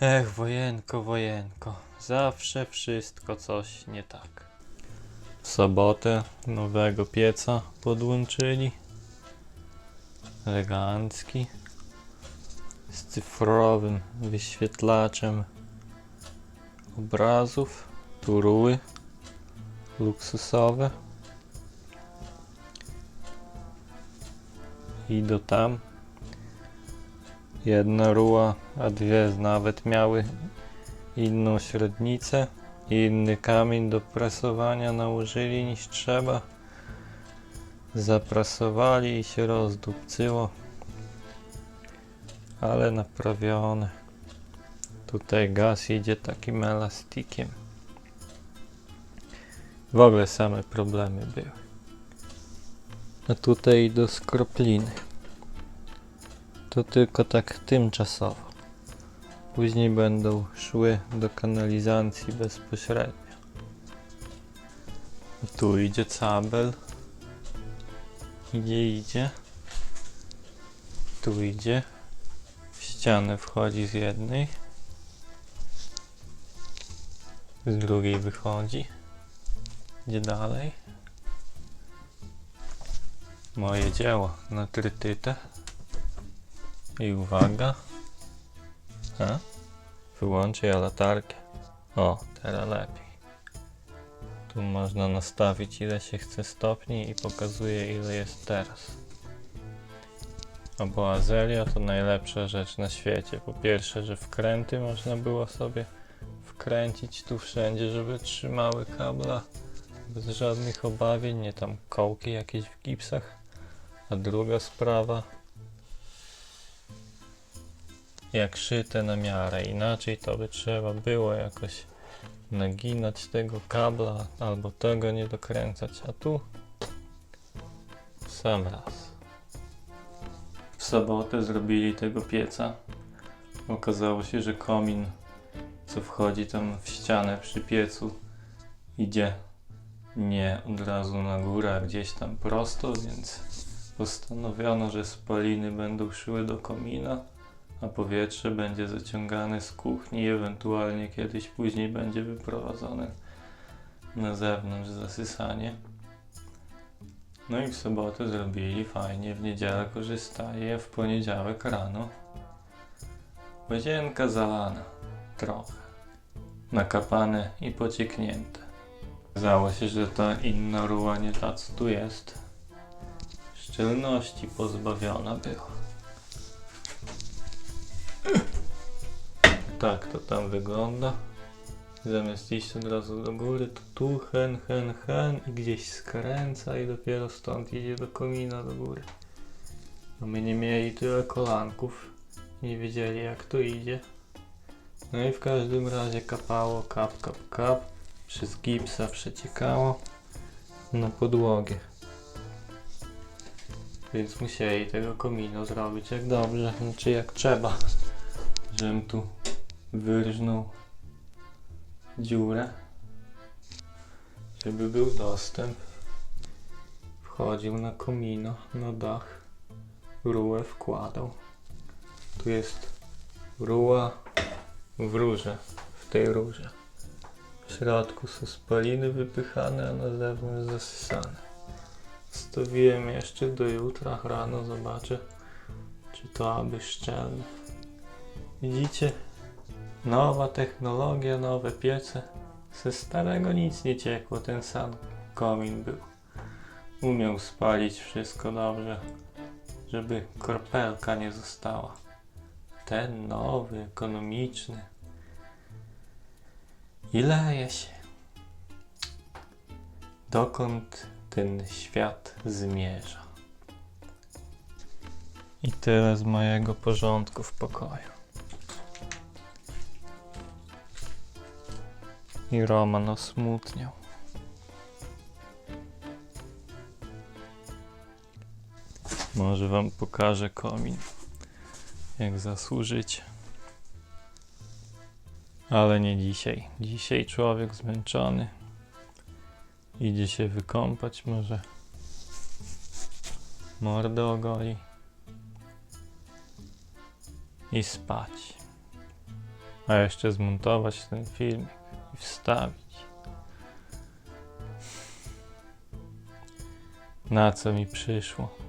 Ech, wojenko, wojenko. Zawsze wszystko coś nie tak. W sobotę nowego pieca podłączyli. Elegancki. Z cyfrowym wyświetlaczem obrazów. Turuły luksusowe. I do tam Jedna ruła, a dwie nawet miały inną średnicę. Inny kamień do prasowania nałożyli niż trzeba. Zaprasowali i się rozdupcyło. Ale naprawione. Tutaj gaz idzie takim elastikiem. W ogóle same problemy były. A tutaj do skropliny to tylko tak tymczasowo. Później będą szły do kanalizacji bezpośrednio. Tu idzie cabel. Idzie, idzie. Tu idzie. W ścianę wchodzi z jednej. Z drugiej wychodzi. Idzie dalej. Moje dzieło na trytytę. I uwaga. A? Wyłączę ja latarkę. O, teraz lepiej. Tu można nastawić ile się chce stopni i pokazuje ile jest teraz. A bo Azelia to najlepsza rzecz na świecie. Po pierwsze, że wkręty można było sobie wkręcić tu wszędzie, żeby trzymały kabla bez żadnych obawień, nie tam kołki jakieś w gipsach. A druga sprawa, jak szyte na miarę. Inaczej to by trzeba było jakoś naginać tego kabla albo tego nie dokręcać, a tu sam raz. W sobotę zrobili tego pieca. Okazało się, że komin, co wchodzi tam w ścianę przy piecu, idzie nie od razu na górę, a gdzieś tam prosto, więc postanowiono, że spaliny będą szły do komina a powietrze będzie zaciągane z kuchni i ewentualnie kiedyś później będzie wyprowadzone na zewnątrz zasysanie. No i w sobotę zrobili fajnie, w niedzielę korzystali, a w poniedziałek rano łazienka zalana, trochę, nakapane i pocieknięte. Okazało się, że ta inna ruła nie ta co tu jest, szczelności pozbawiona była. Tak to tam wygląda. Zamiast iść od razu do góry, to tu hen, hen, hen i gdzieś skręca i dopiero stąd idzie do komina do góry. No my nie mieli tyle kolanków, nie wiedzieli jak to idzie. No i w każdym razie kapało, kap, kap, kap, przez gipsa przeciekało na podłogę. Więc musieli tego komina zrobić jak dobrze, znaczy jak trzeba. Żebym tu wyrżnął dziurę, żeby był dostęp. Wchodził na komino, na dach, rułę wkładał. Tu jest ruła w rurze, w tej rurze. W środku są spaliny wypychane, a na zewnątrz zasysane. Stawiłem jeszcze do jutra, rano zobaczę, czy to aby szczelne. Widzicie? Nowa technologia, nowe piece. Ze starego nic nie ciekło, ten sam komin był. Umiał spalić wszystko dobrze, żeby kropelka nie została. Ten nowy, ekonomiczny. I leje się. Dokąd ten świat zmierza? I tyle z mojego porządku w pokoju. I Roman osmutniał. Może wam pokażę komin, jak zasłużycie. Ale nie dzisiaj. Dzisiaj człowiek zmęczony. Idzie się wykąpać, może mordę ogoli i spać. A jeszcze zmontować ten film wstawić. Na co mi przyszło?